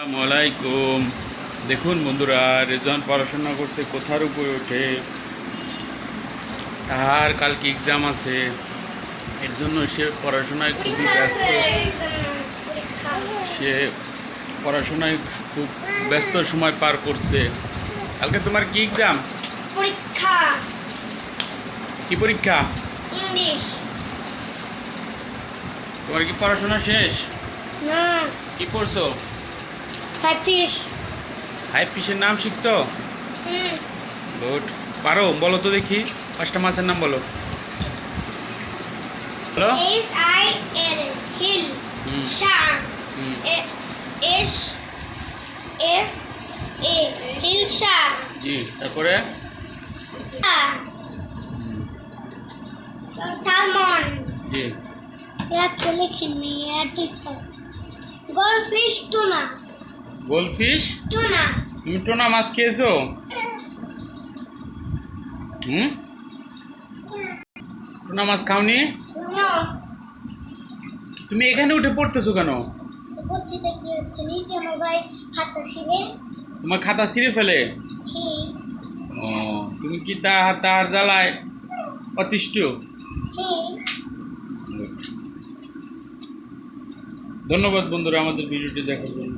আসসালামাইকুম দেখুন বন্ধুরা রেজন পড়াশোনা করছে কোথার উপরে ওঠে? তাহার কালকে এক্সাম আছে। এর জন্য সে পড়াশোনায় খুবই ব্যস্ত। সে পড়াশোনায় খুব ব্যস্ত সময় পার করছে। কালকে তোমার কি এক্সাম পরীক্ষা। কি পরীক্ষা? ইংলিশ। তোমার কি পড়াশোনা শেষ? না। কি করছ ফাইভ ফিশ হাই ফিশের নাম শিখছো? গুড পারো বলো তো দেখি। পাঁচটা মাছের নাম বলো। হ্যালো এস আই এল হিল শান এস এফ এ হিল শান জি তারপরে? সালমন জি। এরা তো লেখেনি এরা ঠিক আছে। Goldfish tuna goldfish? তুমি টোনা মাছ খেয়েছো? হুম? টোনা মাছ খাওনি? তুমি এখানে উঠে পড়তেছো কেন? তোমার খাতা ছিঁড়ে ফেলে? ও তুমি কি তা তার জ্বালায়? অতিষ্ঠ? ধন্যবাদ বন্ধুরা আমাদের ভিডিওটি দেখার জন্য।